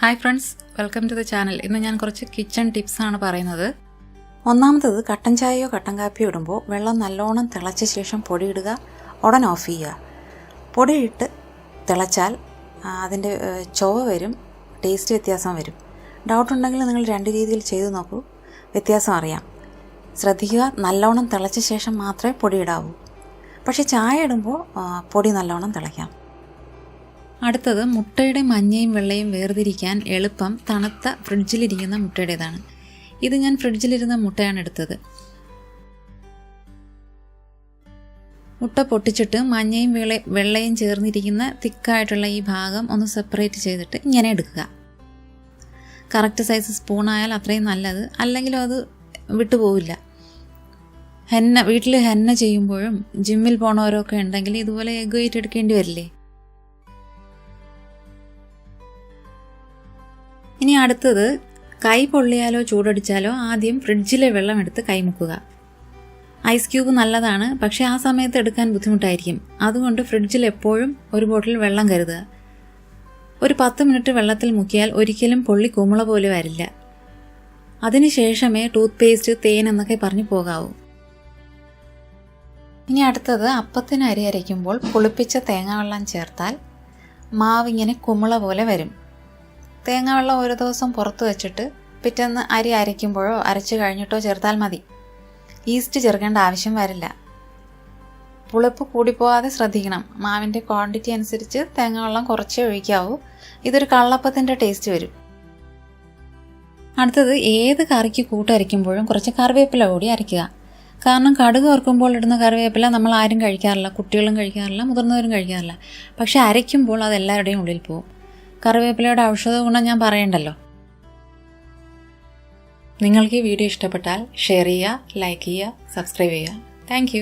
Hi friends welcome to the channel ഇന്ന് ഞാൻ കുറച്ച് കിച്ചൺ ടിപ്സ് ആണ് പറയുന്നത്. ഒന്നാമത്തത് കട്ടൻ ചായയോ കട്ടൻ കാപ്പിയോ ഇടുമ്പോൾ വെള്ളം നല്ലോണം തിളച്ച ശേഷം പൊടിയിടുക ഉടൻ ഓഫ് ചെയ്യുക. പൊടിയിട്ട് തിളച്ചാൽ അതിന്റെ ചുവ വരും ടേസ്റ്റ് വ്യത്യാസം വരും. ഡൗട്ട് ഉണ്ടെങ്കിൽ നിങ്ങൾ രണ്ട് രീതിയിൽ ചെയ്തു നോക്കൂ വ്യത്യാസം അറിയാം. ശ്രദ്ധിക്കുക നല്ലോണം തിളച്ച ശേഷം മാത്രമേ പൊടിയിടാവൂ പക്ഷേ ചായ ഇടുമ്പോൾ പൊടി നല്ലോണം തിളയ്ക്കാം. അടുത്തത് മുട്ടയുടെ മഞ്ഞയും വെള്ളയും വേർതിരിക്കാൻ എളുപ്പം തണുത്ത ഫ്രിഡ്ജിലിരിക്കുന്ന മുട്ടയുടേതാണ്. ഇത് ഞാൻ ഫ്രിഡ്ജിലിരുന്ന മുട്ടയാണ് എടുത്തത്. മുട്ട പൊട്ടിച്ചിട്ട് മഞ്ഞയും വെള്ള വെള്ളയും ചേർന്നിരിക്കുന്ന തിക്കായിട്ടുള്ള ഈ ഭാഗം ഒന്ന് സെപ്പറേറ്റ് ചെയ്തിട്ട് ഇങ്ങനെ എടുക്കുക. കറക്റ്റ് സൈസ് സ്പൂണായാൽ അത്രയും നല്ലത്. അല്ലെങ്കിലും അത് വിട്ടുപോവില്ല ഹെന്ന വീട്ടിൽ ഹെന്ന ചെയ്യുമ്പോഴും ജിമ്മിൽ പോണവരൊക്കെ ഉണ്ടെങ്കിൽ ഇതുപോലെ എഗ് വെയിറ്റ് എടുക്കേണ്ടി വരില്ലേ? ഇനി അടുത്തത് കൈ പൊള്ളിയാലോ ചൂടടിച്ചാലോ ആദ്യം ഫ്രിഡ്ജിലെ വെള്ളം എടുത്ത് കൈമുക്കുക ഐസ് ക്യൂബ് നല്ലതാണ് പക്ഷേ ആ സമയത്ത് എടുക്കാൻ ബുദ്ധിമുട്ടായിരിക്കും. അതുകൊണ്ട് ഫ്രിഡ്ജിൽ എപ്പോഴും ഒരു ബോട്ടിൽ വെള്ളം കരുതുക. ഒരു പത്ത് മിനിറ്റ് വെള്ളത്തിൽ മുക്കിയാൽ ഒരിക്കലും പൊള്ളി കുമിള പോലെ വരില്ല. അതിനുശേഷമേ ടൂത്ത് പേസ്റ്റ് തേൻ എന്നൊക്കെ പറഞ്ഞു പോകാവൂ. ഇനി അടുത്തത് അപ്പത്തിന് അരി അരയ്ക്കുമ്പോൾ പുളിപ്പിച്ച തേങ്ങാവെള്ളം ചേർത്താൽ മാവിങ്ങനെ കുമിള പോലെ വരും. തേങ്ങാവെള്ളം ഒരു ദിവസം പുറത്ത് വെച്ചിട്ട് പിറ്റേന്ന് അരി അരയ്ക്കുമ്പോഴോ അരച്ചു കഴിഞ്ഞിട്ടോ ചേർത്താൽ മതി. ഈസ്റ്റ് ചേർക്കേണ്ട ആവശ്യം വരില്ല. പുളിപ്പ് കൂടിപ്പോകാതെ ശ്രദ്ധിക്കണം. മാവിന്റെ ക്വാണ്ടിറ്റി അനുസരിച്ച് തേങ്ങ വെള്ളം കുറച്ചേ ഒഴിക്കാവൂ. ഇതൊരു കള്ളപ്പത്തിന്റെ ടേസ്റ്റ് വരും. അടുത്തത് ഏത് കറിക്ക് കൂട്ടരയ്ക്കുമ്പോഴും കുറച്ച് കറിവേപ്പില കൂടി അരയ്ക്കുക. കാരണം കടുക് വറുക്കുമ്പോൾ ഇടുന്ന കറിവേപ്പില നമ്മൾ ആരും കഴിക്കാറില്ല കുട്ടികളും കഴിക്കാറില്ല മുതിർന്നവരും കഴിക്കാറില്ല. പക്ഷേ അരയ്ക്കുമ്പോൾ അത് എല്ലാവരുടെയും ഉള്ളിൽ പോകും കറിവേപ്പിലയുടെ ഔഷധ ഗുണം ഞാൻ പറയണ്ടല്ലോ. നിങ്ങൾക്ക് ഈ വീഡിയോ ഇഷ്ടപ്പെട്ടാൽ ഷെയർ ചെയ്യുക ലൈക്ക് ചെയ്യുക സബ്സ്ക്രൈബ് ചെയ്യുക. താങ്ക്